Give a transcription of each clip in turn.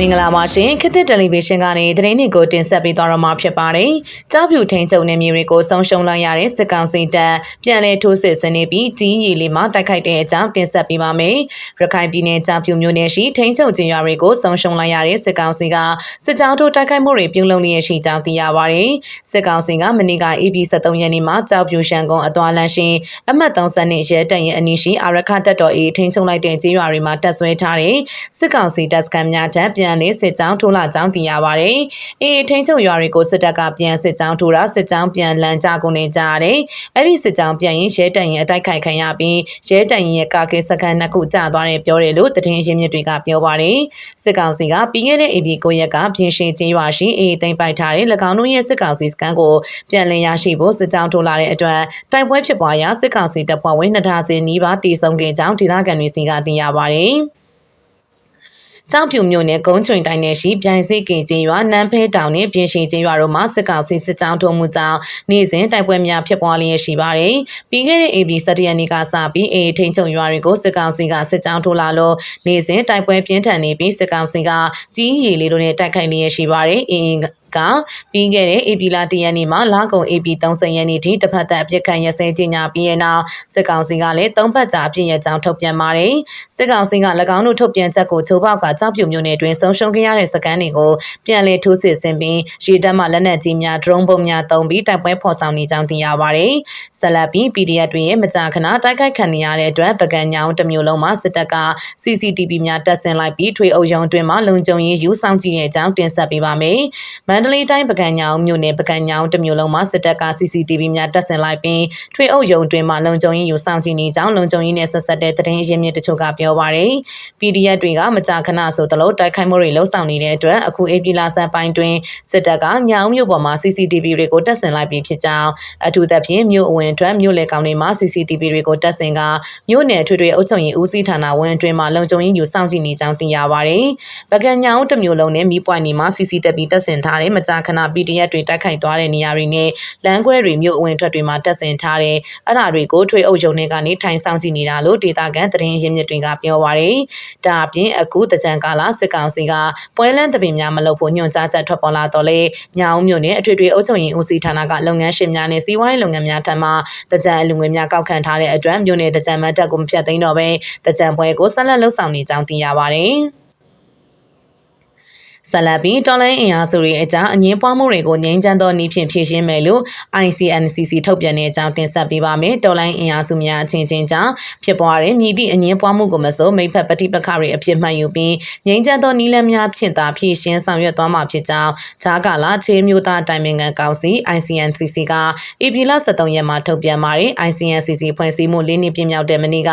မင်္ဂလာပါရှင်ခေတ်သစ်တယ်လီဗီရှင်းကနေသတင်းတွေကိုတင်ဆက်ပေးသွားတော့မှာဖြစ်ပါတယ်။ကြားပြူထိန်ချုပ်နယ်မြေတွေကိုဆုံးရှုံးလိုက်ရတဲ့စစ်ကောင်စီတပ်ပြန်လည်ထိုးစစ်ဆင်နေပြီးကြီးရီလေးမှာတိုက်ခိုက်တဲ့အကြောင်းတင်ဆက်ပေးပါမယ်။ရခိုင်ပြည်နယ်ကြားပြူမြို့နယ်ရှိထိန်ချုပ်ကျင်းရွာတွေကိုဆုံးရှုံးလိုက်ရတဲ့စစ်ကောင်စီကစစ်ကြောင်းထိုးတိုက်ခိုက်မှုတွေပြုလုပ်နေရရှိကြောင်းသိရပါတယ်။စစ်ကောင်စီကမနေ့က AB 73ရက်နေ့မှာကြောက်ပြူရှန်ကုန်းအသွာလန်းရှင်အမှတ်30နဲ့ရဲတပ်ရင်အနီးရှိအာရခတက်တော်အေးထိန်ချုပ်လိုက်တဲ့ကျင်းရွာတွေမှာတပ်ဆွဲထားတဲ့စစ်ကောင်စီတပ်စခန်းများထံပြန်လည်စစ်ကြောင်းထိုးလာကြောင်းသိရပါတယ်။အေးထိန်ချုပ်ရွာတွေကိုစစ်တပ်ကပြန်စစ်ကြောင်းထိုးတာစစ်ကြောင်းပြန်လန်ကြကုန်နေကြရတယ်။အဲ့ဒီစစ်ကြောင်းပြန်ရင်ရဲတပ်ရင်အတိုက်ခိုက်ခံရပြီးရဲတပ်ရင်ရဲ့ကာကင်းစခန်းနှစ်ခုကျသွားတယ်ပြောတယ်လို့သတင်းရင်းမြစ်တွေကပြောပါတယ်။စစ်ကောင်စီကပြီးခဲ့တဲ့ AB ကိုရက်ကပြင်ရှင်ချင်းရွာရှိအေးသိမ်းပိုက်ထားတဲ့၎င်းတို့ရဲ့စစ်ကောင်စီစခန်းကိုပြန်လည်ရရှိဖို့စစ်ကြောင်းထိုးလာတဲ့အတွက်တိုက်ပွဲဖြစ်ပွားရာစစ်ကောင်စီတပ်ဖွဲ့ဝင်2000နီးပါးတည်ဆုံခဲ့ကြောင်းဒေသခံတွေစီကသိရပါတယ်။ ကြောက်ဖြူမြို့နယ်ဂုံးချွင်တိုင်းနယ်ရှိပြိုင်စိတ်ကင်ကျင်းရွာနန်းဖဲတောင်နဲ့ပြင်ရှင်ကျင်းရွာတို့မှာစစ်ကောင်စီစစ်ကြောင်းထုံးမှုကြောင့်နေ့စဉ်တိုက်ပွဲများဖြစ်ပွားလျက်ရှိပါတယ်။ပြီးခဲ့တဲ့ AB 17ရက်နေ့ကစပြီးအေးထိန်ချုံရွာတွေကိုစစ်ကောင်စီကစစ်ကြောင်းထိုးလာလို့နေ့စဉ်တိုက်ပွဲပြင်းထန်နေပြီးစစ်ကောင်စီကကြီးရီလေးတို့နဲ့တိုက်ခိုက်လျက်ရှိပါတယ်။အင်း ကပြီးခဲ့တဲ့ AP လာတရနေ့မှာလာကုံ AP 30ရက်နေ့ထိတစ်ဖက်သက်အပြစ်ခံရစဲကြီးညာပြီးတဲ့နောက်စစ်ကောင်စီကလည်းသုံးဖက်ကြာအပြစ်ရကြောင်းထုတ်ပြန်ပါတယ်။စစ်ကောင်စီက၎င်းတို့ထုတ်ပြန်ချက်ကိုချိုးဖောက်ကကြောက်ပြုံမျိုးနယ်တွင်ဆုံးရှုံးခဲ့ရတဲ့စကန်တွေကိုပြန်လည်ထိုးစစ်ဆင်ပြီးရေတပ်မှလက်နက်ကြီးများ drone ပုံများသုံးပြီးတိုက်ပွဲဖော်ဆောင်နေကြောင်းသိရပါတယ်။ဆက်လက်ပြီး PDF တွေရဲ့မကြာခဏတိုက်ခိုက်ခံနေရတဲ့အတွက်ပကံညောင်းတစ်မျိုးလုံးမှာစစ်တပ်က CCTV များတပ်ဆင်လိုက်ပြီးထွေအုပ်ရုံးတွင်မှလုံခြုံရေးယူဆောင်ကြည့်တဲ့အကြောင်းတင်ဆက်ပေးပါမယ်။မန္တလေးတိုင်းပကံညောင်မြို့နယ်ပကံညောင်တစ်မျိုးလုံးမှာစစ်တပ်က CCTV များတပ်ဆင်လိုက်ပြီးထွေအုပ်ရုံတွင်မှလုံခြုံရေးယူဆောင်ကြည့်နေကြောင်းလုံခြုံရေးနဲ့ဆက်ဆက်တဲ့သတင်းရင်းမြစ်တချို့ကပြောပါရယ် PDF တွေကမကြာခဏဆိုသလိုတိုက်ခိုက်မှုတွေလှုံ့ဆော်နေတဲ့အတွက်အခုအေပီလာဆန်ပိုင်းတွင်စစ်တပ်ကညောင်မြို့ပေါ်မှာ CCTV တွေကိုတပ်ဆင်လိုက်ပြီးဖြစ်ကြောင်းအထူးသဖြင့်မြို့အဝင်အတွက်မြို့လေကောင်တွေမှာ CCTV တွေကိုတပ်ဆင်ကမြို့နယ်ထွေထွေအုပ်ချုပ်ရေးဦးစီးဌာနဝန်အတွင်းမှာလုံခြုံရေးယူဆောင်ကြည့်နေကြောင်းသိရပါရယ်ပကံညောင်တစ်မျိုးလုံးနဲ့မိပွိုင်နေမှာ CCTV တပ်ဆင်ထားတဲ့မကြာခဏ PDF တွေတိုက်ခိုက်သွားတဲ့နေရာတွေနဲ့လမ်းခွဲတွေမြို့အဝင်ထွက်တွေမှာတပ်ဆင်ထားတဲ့အဲ့ဒါတွေကိုထွေအုပ်ရုံတွေကနေထိုင်ဆောင်ကြည့်နေတာလို့ဒေတာကန်သတင်းရင်းမြစ်တွေကပြောပါရယ်ဒါအပြင်အခုတကြံကာလစစ်ကောင်စီကပွဲလန်းတပင်များမလုပ်ဖို့ညွှန်ကြားချက်ထွက်ပေါ်လာတော့လေညောင်မြို့နယ်အထွေထွေအုပ်ချုပ်ရေးဦးစီးဌာနကလုပ်ငန်းရှင်များနဲ့စီးပွားရေးလုပ်ငန်းများထံမှတကြံအလူငွေများကောက်ခံထားတဲ့အတွက်မြို့နယ်တကြံမတ်တက်ကိုမဖြတ်သိမ်းတော့ဘဲတကြံပွဲကိုဆက်လက်လှုပ်ဆောင်နေကြောင်းသိရပါရယ် ဆက်လက်ပြီးတော်လိုင်းအင်အားစုတွေအကြားအငင်းပွားမှုတွေကိုငြိမ်းချမ်းသောနည်းဖြင့်ဖြေရှင်းမယ်လို့ ICNCC ထုတ်ပြန်တဲ့အကြောင်းတင်ဆက်ပေးပါမယ်။တော်လိုင်းအင်အားစုများအချင်းချင်းကြားဖြစ်ပွားတဲ့မြည်သည့်အငင်းပွားမှုကိုမစိုးမိဖက်ပဋိပက္ခတွေအဖြစ်မှတ်ယူပြီးငြိမ်းချမ်းသောနည်းလမ်းများဖြင့်သာဖြေရှင်းဆောင်ရွက်သွားမှာဖြစ်ကြောင်းဂျာကာလာချေမျိုးသားတိုင်ပင်ခံကောင်စီ ICNCC ကဧပြီလ23ရက်မှာထုတ်ပြန်ပါတယ်။ ICNCC ဖွဲ့စည်းမှုလေးနှစ်ပြည့်မြောက်တဲ့မနေ့က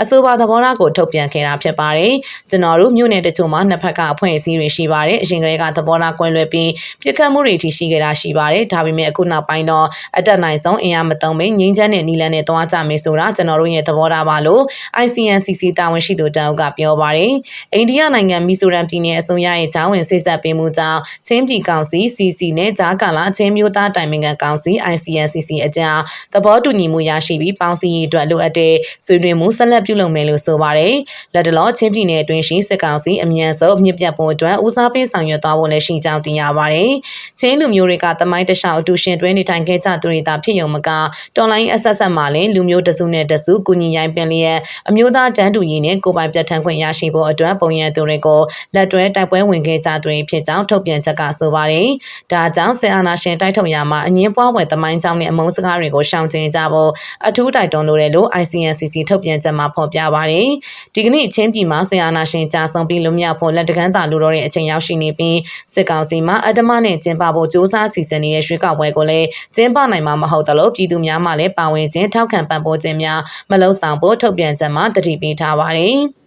အဆိုပါသဘောထားကိုထုတ်ပြန်ခဲ့တာဖြစ်ပါတယ်။ကျွန်တော်တို့မြို့နယ်တချို့မှာနှစ်ဖက်ကအဖွဲ့အစည်းတွေရှိပါတယ်။အရင်ကတည်းကသဘောထားကွဲလွဲပြီးပြစ်ခတ်မှုတွေထိရှိခဲ့တာရှိပါတယ်။ဒါပေမဲ့အခုနောက်ပိုင်းတော့အတက်နိုင်ဆုံးအင်အားမသုံးဘဲငြိမ်းချမ်းတဲ့နီလန်းနဲ့သွားကြမယ်ဆိုတာကျွန်တော်တို့ရဲ့သဘောထားပါလို့ ICNCC တာဝန်ရှိသူတအုပ်ကပြောပါတယ်။အိန္ဒိယနိုင်ငံမီဇိုရမ်ပြည်နယ်အစိုးရရဲ့ဂျာဝင်စိစက်ပေးမှုကြောင့်ချင်းပြည်ကောင်စီ CC နဲ့ဂျာကာလာချင်းမျိုးသားတိုင်ပင်ခံကောင်စီ ICNCC အကြားသဘောတူညီမှုရရှိပြီးပေါင်းစည်းရေးအတွက်လိုအပ်တဲ့ဆွေးနွေးမှုဆက်လက်ပြုလုပ်မယ်လို့ဆိုပါတယ်။လက်တလောချင်းပြည်နယ်အတွင်းရှိစစ်ကောင်စီအမြန်ဆုံးအမြင့်ပြတ်ဖို့အတွက်ဦးစားပေးဆောင်ရွက်သွားဖို့လည်းရှိကြောင်းသိရပါတယ်။ချင်းလူမျိုးတွေကတမိုင်းတခြားအတူရှင်တွဲနေထိုင်ခဲ့ကြသူတွေသာဖြစ်ရုံမကတော်လိုင်းအဆက်ဆက်မှာလည်းလူမျိုးတစုနဲ့တစုကုညီရိုင်းပင်လျက်အမျိုးသားတန်းတူရေးနဲ့ကိုပိုင်ပြတ်ထန်ခွင့်ရရှိဖို့အတွက်ပုံရသူတွေကိုလက်တွဲတိုက်ပွဲဝင်ခဲ့ကြသူတွေဖြစ်ကြောင်းထုတ်ပြန်ချက်ကဆိုပါတယ်။ဒါကြောင့်ဆင်အာနာရှင်တိုက်ထုတ်ရမှာအငင်းပွားဝယ်တမိုင်းကြောင်းနဲ့အမုန်းစကားတွေကိုရှောင်ကျဉ်ကြဖို့အထူးတိုက်တွန်းလိုတယ်လို့ ICNCC ထုတ်ပြန်ချက်မှာဖော်ပြပါတယ်။ဒီကနေ့ချင်းပြည်မှာဆင်အာနာရှင်ကြာဆုံးပြီးလွတ်မြောက်ဖို့လက်တကမ်းသာလူတော်တဲ့အချိန်ရောက်ရှိနေပြီးစစ်ကောင်စီမှအတ္တမနဲ့ကျင်းပဖို့စ조사စီစဉ်နေတဲ့ရွှေကောက်ပွဲကိုလည်းကျင်းပနိုင်မှာမဟုတ်သလိုပြည်သူများမှလည်းပါဝင်ခြင်းထောက်ခံပံ့ပိုးခြင်းများမလုပ်ဆောင်ဖို့ထုတ်ပြန်ချက်မှာတတိပေးထားပါတယ်။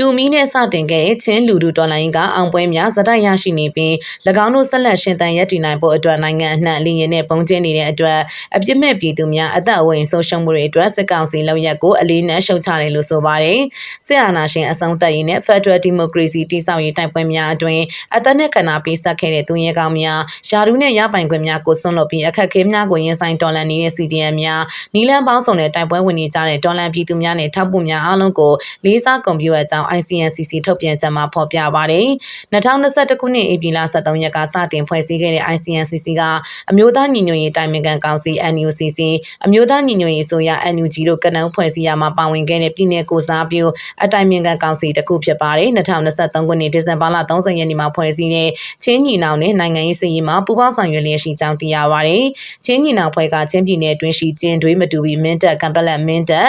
တူမီနဲ့စတင်ခဲ့တဲ့ချင်းလူလူတော်လိုင်းကအောင်ပွဲများဇတိုက်ရရှိနေပြီး၎င်းတို့ဆက်လက်ရှင်သန်ရည်တည်နိုင်ဖို့အတွက်နိုင်ငံအနှံ့အလင်းရနဲ့ပုံကျင်းနေတဲ့အတွက်အပြစ်မဲ့ပြည်သူများအသက်အဝင်ဆုံးရှုံးမှုတွေအတွက်စစ်ကောင်စီလောက်ရက်ကိုအလေးနက်ရှုတ်ချတယ်လို့ဆိုပါတယ်။စစ်အာဏာရှင်အဆုံးသတ်ရေးနဲ့ Federal Democracy တည်ဆောက်ရေးတိုက်ပွဲများအတွင်အသက်နဲ့ခန္ဓာပေးဆက်ခဲ့တဲ့သူရဲကောင်းများယာရုနဲ့ရပိုင်ခွင့်များကိုဆွန့်လွတ်ပြီးအခက်အခဲများကိုရင်ဆိုင်တော်လှန်နေတဲ့ CDM များနီလန်ပေါင်းစုံနဲ့တိုက်ပွဲဝင်နေကြတဲ့တော်လှန်ပြည်သူများနဲ့ထောက်ပို့များအားလုံးကိုလေးစားကွန်ပျူတာကြောင့် ICNCC ထုတ်ပြန်ချက်မှာဖော်ပြပါတယ်။2021ခုနှစ်ဧပြီလ23ရက်ကစတင်ဖွဲ့စည်းခဲ့တဲ့ ICNCC ကအမျိုးသားညီညွတ်ရေးတိုင်ပင်ခံကောင်စီ NUCC အမျိုးသားညီညွတ်ရေးဆိုရ NUG တို့ကနအုပ်ဖွဲ့စည်းရမှာပါဝင်ခဲ့တဲ့ပြည်내ကိုစားပြုအတိုင်ပင်ခံကောင်စီတစ်ခုဖြစ်ပါတယ်2023ခုနှစ်ဒီဇင်ဘာလ30ရက်နေ့မှာဖွဲ့စည်းတဲ့ချင်းညီနောင်နဲ့နိုင်ငံရေးစည်ရေးမှာပူးပေါင်းဆောင်ရွက်လျက်ရှိကြောင်းသိရပါတယ်။ချင်းညီနောင်ဖွဲ့ကချင်းပြည်နယ်အတွင်းရှိကျင်းတွေးမတူပြီးမင်းတပ်ကံပလက်မင်းတပ်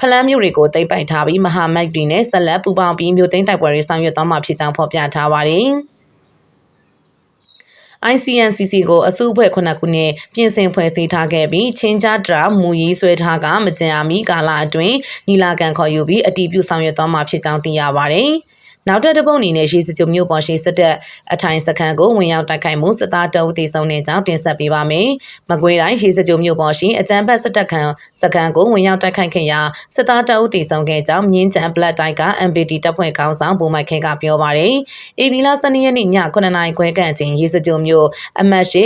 ဖလန်းမျိုးတွေကိုတိမ့်ပိုက်ထားပြီးမဟာမိတ်တွေနဲ့ဆက်လက်ပူးပေါင်းပြီးမျိုးသိမ်းတိုက်ပွဲတွေဆောင်ရွက်သွားမှာဖြစ်ကြောင်းဖော်ပြထားပါတယ်။ ICNCC ကိုအစုအဖွဲ့ခုနှစ်ခုနဲ့ပြင်ဆင်ဖွဲ့စည်းထားခဲ့ပြီးချင်းကြားဒရာမူရေးဆွဲထားကမကြံအမီကာလအတွင်းညီလာခံခေါ်ယူပြီးအတည်ပြုဆောင်ရွက်သွားမှာဖြစ်ကြောင်းသိရပါတယ်။ နောက်ထပ်တစ်ပုတ်အနေနဲ့ရေစကြိုမြို့ပေါ်ရှိစစ်တပ်အထိုင်စခန်းကိုဝင်ရောက်တိုက်ခိုက်မှုစစ်သားတအုပ်တေဆုံးတဲ့ကြောင်းတင်ဆက်ပေးပါမယ်။မကွေးတိုင်းရေစကြိုမြို့ပေါ်ရှိအကြမ်းဖက်စစ်တပ်ခံစခန်းကိုဝင်ရောက်တိုက်ခိုက်ခဲ့ရာစစ်သားတအုပ်တေဆုံးခဲ့ကြောင်းမြင်းချံဘလက်တိုက်က MPD တပ်ဖွဲ့ခေါင်းဆောင်ဗိုလ်မိုက်ခဲကပြောပါတယ်။ AB လ12ရက်နေ့ည9:00နာရီခွဲခန့်အချိန်ရေစကြိုမြို့အမတ်ရှိ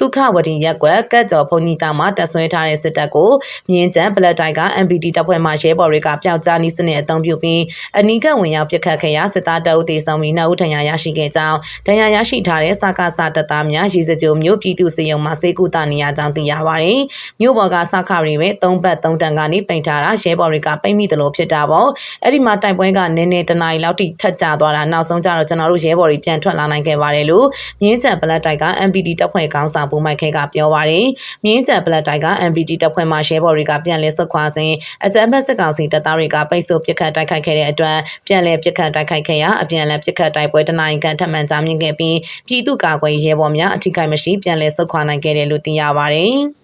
ဒုက္ခဝတီရက်ကွက်ကတ်ကျော်ဘုံကြီးကျောင်းမှာတပ်ဆွဲထားတဲ့စစ်တပ်ကိုမြင်းကျန်းဘလက်တိုက်က MPD တပ်ဖွဲ့မှရဲဘော်တွေကပျောက်ကြားနည်းစနစ်အသုံးပြုပြီးအနီးကပ်ဝင်ရောက်ပစ်ခတ်ခဲ့ရာစစ်သားတအုပ်တေဆုံးပြီးနှစ်ဦးထဏ်ရာရရှိခဲ့ကြောင်းဒဏ်ရာရရှိထားတဲ့စကားစတပ်သားများရေစကြိုမျိုးပြည်သူစေယုံမှာစေကူတာနေရကြောင်းသိရပါတယ်။မြို့ပေါ်ကစခရီပဲ၃ဘတ်၃တန်ကနေပိန်ထားတာရဲဘော်တွေကပိတ်မိတယ်လို့ဖြစ်တာပေါ့။အဲ့ဒီမှာတိုက်ပွဲကနည်းနည်းတနားရီလောက်ထိထက်ကြသွားတာနောက်ဆုံးကျတော့ကျွန်တော်တို့ရဲဘော်တွေပြန်ထွက်လာနိုင်ခဲ့ပါတယ်လို့မြင်းကျန်ဘလက်တိုက်က MPD တပ်ဖွဲ့ခေါင်းဆောင်ဘူမိုက်ခဲကပြောပါတယ်။မြင်းကျန်ဘလက်တိုက်က MPD တပ်ဖွဲ့မှရဲဘော်တွေကပြန်လည်ဆုတ်ခွာစဉ်အကြမ်းဖက်စစ်ကောင်စီတပ်သားတွေကပိတ်ဆို့ပစ်ခတ်တိုက်ခိုက်ခဲ့တဲ့အတွက်ပြန်လည်ပစ်ခတ်တိုက်ခိုက်ခဲ့ရာအပြန်အလှန်ပစ်ခတ်တိုက်ပွဲတနိုင်ကန်ထပ်မံကြားမြင့်ခဲ့ပြီးပြည်သူ့ကာကွယ်ရဲဘော်များအထိကိမရှိပြန်လည်ဆုတ်ခွာနိုင်ခဲ့တယ်လို့သိရပါတယ်။